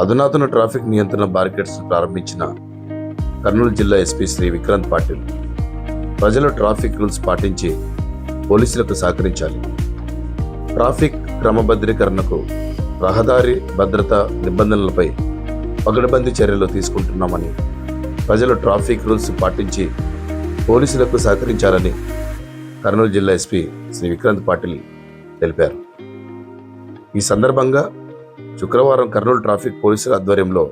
అధునాతన ట్రాఫిక్ నియంత్రణ బారికేడ్స్ ప్రారంభించిన కర్నూలు జిల్లా ఎస్పీ శ్రీ విక్రాంత్ పాటిల్ ప్రజలు ట్రాఫిక్ రూల్స్ పాటించి పోలీసులకు సహకరించాలి. ట్రాఫిక్ క్రమబద్ధీకరణకు రహదారి భద్రత నిబంధనలపై పగడబందీ చర్యలు తీసుకుంటున్నామని ప్రజలు ట్రాఫిక్ రూల్స్ పాటించి పోలీసులకు సహకరించాలని కర్నూలు జిల్లా ఎస్పీ శ్రీ విక్రాంత్ పాటిల్ తెలిపారు. ఈ సందర్భంగా శుక్రవారం కర్నూలు ట్రాఫిక్ పోలీసుల ఆధ్వర్యంలో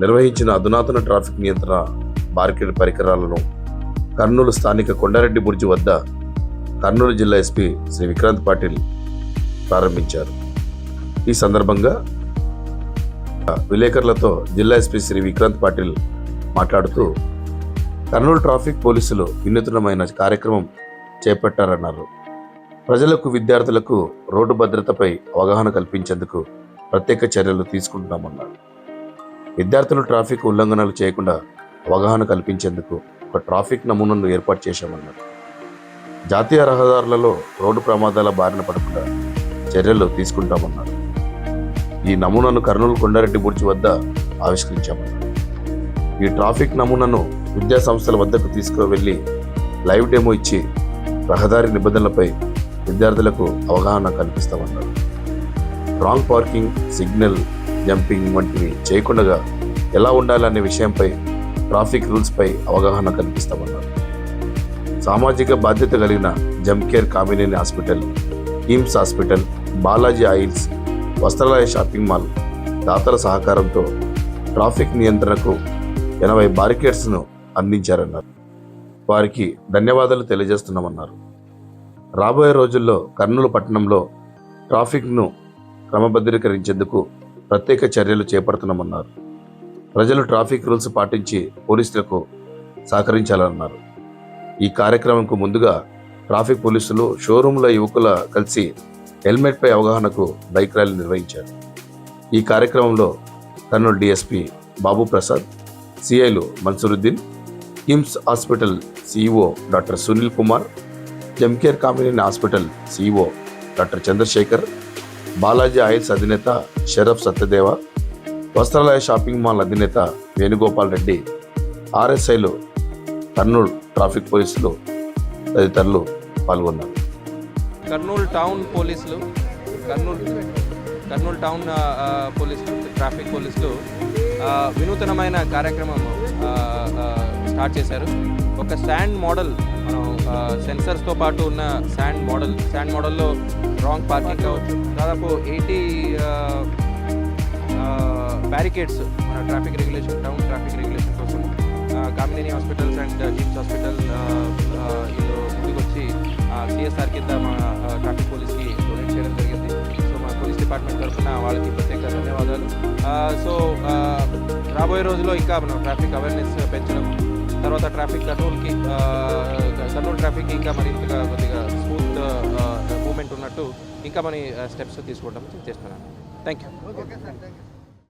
నిర్వహించిన అధునాతన ట్రాఫిక్ నియంత్రణ బార్కెట్ పరికరాలను కర్నూలు స్థానిక కొండారెడ్డి బుర్జు వద్ద కర్నూలు జిల్లా ఎస్పీ శ్రీ విక్రాంత్ పాటిల్ ప్రారంభించారు. ఈ సందర్భంగా విలేకరులతో జిల్లా ఎస్పీ శ్రీ విక్రాంత్ పాటిల్ మాట్లాడుతూ కర్నూలు ట్రాఫిక్ పోలీసులు వినూత్నమైన కార్యక్రమం చేపట్టారన్నారు. ప్రజలకు విద్యార్థులకు రోడ్డు భద్రతపై అవగాహన కల్పించేందుకు ప్రత్యేక చర్యలు తీసుకుంటున్నామన్నారు. విద్యార్థులు ట్రాఫిక్ ఉల్లంఘనలు చేయకుండా అవగాహన కల్పించేందుకు ఒక ట్రాఫిక్ నమూనాను ఏర్పాటు చేశామన్నారు. జాతీయ రహదారులలో రోడ్డు ప్రమాదాల బారిన పడకుండా చర్యలు తీసుకుంటామన్నారు. ఈ నమూనాను కర్నూలు కొండారెడ్డి బుర్జి వద్ద ఆవిష్కరించామన్నారు. ఈ ట్రాఫిక్ నమూనాను విద్యా సంస్థల వద్దకు తీసుకువెళ్ళి లైవ్ డెమో ఇచ్చి రహదారి నిబంధనలపై విద్యార్థులకు అవగాహన కల్పిస్తామన్నారు. రాంగ్ పార్కింగ్ సిగ్నల్ జంపింగ్ వంటివి చేయకుండా ఎలా ఉండాలనే విషయంపై ట్రాఫిక్ రూల్స్పై అవగాహన కల్పిస్తామన్నారు సామాజిక బాధ్యత కలిగిన జంకేర్ care Kamineni hospital KIMS hospital Balaji oils Vastralaya shopping mall దాతల సహకారంతో ట్రాఫిక్ నియంత్రణకు ఎనభై బారికేడ్స్ను అందించారన్నారు. వారికి ధన్యవాదాలు తెలియజేస్తున్నామన్నారు. రాబోయే రోజుల్లో కర్నూలు పట్టణంలో ట్రాఫిక్ను క్రమబద్ధీకరించేందుకు ప్రత్యేక చర్యలు చేపడుతున్నామన్నారు. ప్రజలు ట్రాఫిక్ రూల్స్ పాటించి పోలీసులకు సహకరించాలన్నారు. ఈ కార్యక్రమంకు ముందుగా ట్రాఫిక్ పోలీసులు షోరూంల యువకుల కలిసి హెల్మెట్పై అవగాహనకు బైక్ ర్యాలీ నిర్వహించారు. ఈ కార్యక్రమంలో Kurnool DSP Babu Prasad సిఐలు Mansuruddin KIMS hospital CEO doctor Sunil Kumar జంకేర్ Kamineni hospital CEO doctor Chandrasekhar Balaji oils అధినేత షరఫ్ సత్యదేవ వస్త్రాలయ షాపింగ్ మాల్ అధినేత వేణుగోపాల్ రెడ్డి ఆర్ఎస్ఐలు కర్నూలు ట్రాఫిక్ పోలీసులు తదితరులు పాల్గొన్నారు. కర్నూలు టౌన్ పోలీసులు కర్నూలు కర్నూలు టౌన్ పోలీసులు ట్రాఫిక్ పోలీసులు వినూతనమైన కార్యక్రమం స్టార్ట్ చేశారు. ఒక స్టాండ్ మోడల్ మనం సెన్సర్స్తో పాటు ఉన్న స్టాండ్ మోడల్ స్టాండ్ మోడల్లో రాంగ్ పార్కింగ్ కావచ్చు. దాదాపు ఎయిటీ బ్యారికేడ్స్ మన traffic regulation town traffic regulation కోసం Kamineni hospitals and KIMS hospital వీళ్ళు ముందుకు వచ్చి సిఎస్ఆర్ కింద మా ట్రాఫిక్ పోలీస్కి డొనేట్ చేయడం జరిగింది. సో మా పోలీస్ డిపార్ట్మెంట్ తరఫున వాళ్ళకి ప్రత్యేక ధన్యవాదాలు. సో రాబోయే రోజుల్లో ఇంకా మనం ట్రాఫిక్ అవేర్నెస్ పెంచడం తర్వాత ట్రాఫిక్ కంట్రోల్కి కర్నూలు ట్రాఫిక్ ఇంకా మరింతగా కొద్దిగా స్మూత్ మూమెంట్ ఉన్నట్టు ఇంకా మన స్టెప్స్ తీసుకోవడం చేస్తున్నాను. Thank you